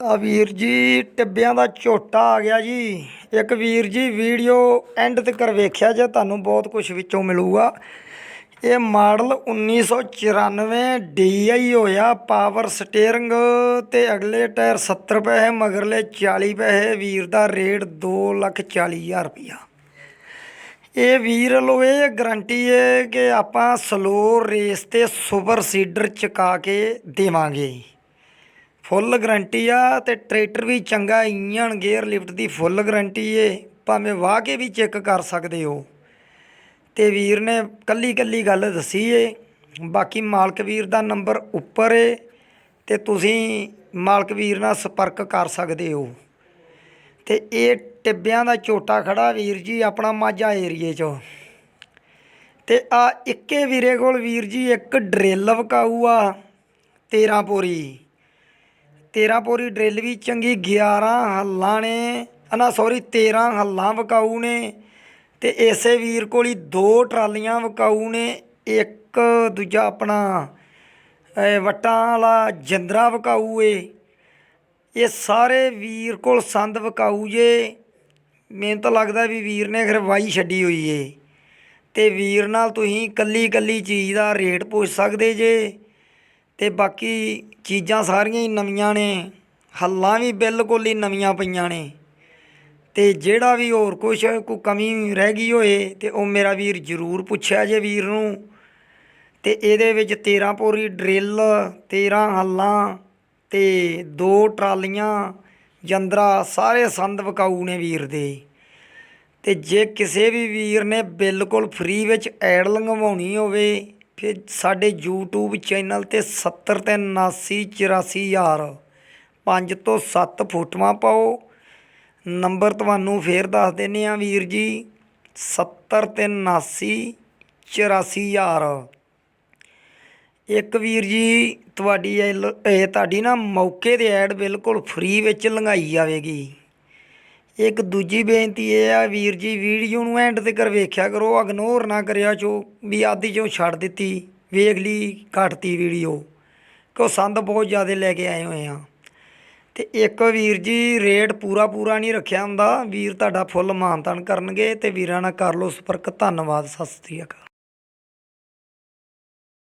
ਆ ਵੀਰ ਜੀ, ਟਿੱਬਿਆਂ ਦਾ ਝੋਟਾ ਆ ਗਿਆ ਜੀ। ਇੱਕ ਵੀਰ ਜੀ, ਵੀਡੀਓ ਐਂਡ ਤੱਕ ਵੇਖਿਆ ਜੇ, ਤੁਹਾਨੂੰ ਬਹੁਤ ਕੁਝ ਵਿੱਚੋਂ ਮਿਲੂਗਾ। ਇਹ ਮਾਡਲ 1994 DI ਹੋਇਆ ਪਾਵਰ ਸਟੀਅਰਿੰਗ ਤੇ ਅਗਲੇ ਟਾਇਰ 70 ਪੈਸੇ, ਮਗਰਲੇ 40 ਪੈਸੇ, ਵੀਰ ਦਾ ਰੇਟ 240000 ਰੁਪਇਆ ਇਹ ਵੀਰ ਲੋ ਇਹ ਗਰੰਟੀ ਹੈ ਕਿ ਆਪਾਂ ਸਲੋ ਰੇਸ ਤੇ ਸੁਪਰ ਸੀਡਰ ਚਕਾ ਕੇ ਦੇਵਾਂਗੇ। ਫੁੱਲ ਗਰੰਟੀ ਆ ਤੇ ਟਰੈਕਟਰ ਵੀ ਚੰਗਾ ਇੰਜਣ ਗੇਅਰ ਲਿਫਟ ਦੀ ਫੁੱਲ ਗਰੰਟੀ ਏ, ਭਾਵੇਂ ਵਾਹ ਕੇ ਵੀ ਚੈੱਕ ਕਰ ਸਕਦੇ ਹੋ। ਤੇ ਵੀਰ ਨੇ ਕੱਲੀ ਕੱਲੀ ਗੱਲ ਦੱਸੀ ਏ, ਬਾਕੀ ਮਾਲਕ ਵੀਰ ਦਾ ਨੰਬਰ ਉੱਪਰ ਏ, ਤੇ ਤੁਸੀਂ ਮਾਲਕ ਵੀਰ ਨਾਲ ਸੰਪਰਕ ਕਰ ਸਕਦੇ ਹੋ। ਤੇ ਇਹ ਟਿੱਬਿਆਂ ਦਾ ਝੋਟਾ ਖੜਾ ਵੀਰ ਜੀ ਆਪਣਾ ਮਾਝਾ ਏਰੀਏ 'ਚ। ਤੇ ਆ ਇੱਕੇ ਵੀਰੇ ਕੋਲ ਵੀਰ ਜੀ ਇੱਕ ਡਰਿੱਲ ਵਕਾਊ ਆ 13 ਪੋਰੀ 13 ਪੋਰੀ ਡਰਿੱਲ ਵੀ ਚੰਗੀ 11 ਹੱਲਾਂ ਨੇ। ਨਾ ਸੌਰੀ 13 ਹੱਲਾਂ ਵਕਾਊ ਨੇ ਤੇ ਇਸੇ ਵੀਰ ਕੋਲ ਹੀ ਦੋ ਟਰਾਲੀਆਂ ਵਕਾਊ ਨੇ। ਇੱਕ ਦੂਜਾ ਆਪਣਾ, ਇਹ ਵਟਾਂ ਵਾਲਾ ਜਿੰਦਰਾ ਵਕਾਊ ਏ। ਇਹ ਸਾਰੇ ਵੀਰ ਕੋਲ ਸੰਦ ਵਕਾਊ ਜੇ। ਮੈਨੂੰ ਤਾਂ ਲੱਗਦਾ ਵੀ ਵੀਰ ਨੇ ਫਿਰ ਵਾਈ ਛੱਡੀ ਹੋਈ ਏ। ਤੇ ਵੀਰ ਨਾਲ ਤੁਸੀਂ ਕੱਲੀ ਕੱਲੀ ਚੀਜ਼ ਦਾ ਰੇਟ ਪੁੱਛ ਸਕਦੇ ਜੇ। ਅਤੇ ਬਾਕੀ ਚੀਜ਼ਾਂ ਸਾਰੀਆਂ ਹੀ ਨਵੀਆਂ ਨੇ, ਹੱਲਾਂ ਵੀ ਬਿਲਕੁਲ ਹੀ ਨਵੀਆਂ ਪਈਆਂ ਨੇ। ਅਤੇ ਜਿਹੜਾ ਵੀ ਹੋਰ ਕੁਛ ਕੋਈ ਕਮੀ ਰਹਿ ਗਈ ਹੋਏ ਤੇ ਉਹ ਮੇਰਾ ਵੀਰ ਜ਼ਰੂਰ ਪੁੱਛਿਆ ਜੇ ਵੀਰ ਨੂੰ। ਅਤੇ ਇਹਦੇ ਵਿੱਚ 13 ਪੋਰੀ ਡਰਿੱਲ 13 ਹੱਲਾਂ ਅਤੇ ਦੋ ਟਰਾਲੀਆਂ, ਜੰਦਰਾ ਸਾਰੇ ਸੰਦ ਵਿਕਾਊ ਨੇ ਵੀਰ ਦੇ। ਅਤੇ ਜੇ ਕਿਸੇ ਵੀ ਵੀਰ ਨੇ ਬਿਲਕੁਲ ਫ੍ਰੀ ਵਿੱਚ ਐਡ ਲੰਗਵਾਉਣੀ ਹੋਵੇ ਫਿਰ ਸਾਡੇ ਯੂਟਿਊਬ ਚੈਨਲ ਤੇ 70 ਤੇ 79 84 ਹਜ਼ਾਰ ਪੰਜ ਤੋਂ ਸੱਤ ਫੋਟੋਆਂ ਪਾਓ। ਨੰਬਰ ਤੁਹਾਨੂੰ ਫਿਰ ਦੱਸ ਦਿੰਦੇ ਹਾਂ ਵੀਰ ਜੀ। 70 ਤੇ 79 84 ਹਜ਼ਾਰ। ਇੱਕ ਵੀਰ ਜੀ, ਤੁਹਾਡੀ ਇਹ ਲ- ਇਹ ਤੁਹਾਡੀ ਨਾ ਮੌਕੇ ਤੇ ਐਡ ਬਿਲਕੁਲ ਫ੍ਰੀ ਵਿੱਚ ਲੰਘਾਈ ਜਾਵੇਗੀ। ਇੱਕ ਦੂਜੀ ਬੇਨਤੀ ਇਹ ਆ ਵੀਰ ਜੀ, ਵੀਡੀਓ ਨੂੰ ਐਂਡ ਤੱਕ ਵੇਖਿਆ ਕਰੋ ਇਗਨੋਰ ਨਾ ਕਰਿਆ ਚੋ, ਵੀ ਆਦੀ ਚੋਂ ਛੱਡ ਦਿੱਤੀ, ਵੇਖ ਲਈ ਘਟਤੀ ਵੀਡੀਓ। ਕਿਉਂ ਸੰਦ ਬਹੁਤ ਜ਼ਿਆਦਾ ਲੈ ਕੇ ਆਏ ਹੋਏ ਆ। ਤੇ ਇੱਕ ਵੀਰ ਜੀ ਰੇਟ ਪੂਰਾ ਪੂਰਾ ਨਹੀਂ ਰੱਖਿਆ ਹੁੰਦਾ, ਵੀਰ ਤੁਹਾਡਾ ਫੁੱਲ ਮਾਨਤਾਨ ਕਰਨਗੇ ਤੇ ਵੀਰਾਂ ਨਾਲ ਕਰ ਲਓ ਸੰਪਰਕ, ਧੰਨਵਾਦ, ਸਤਿ ਸ੍ਰੀ ਅਕਾਲ।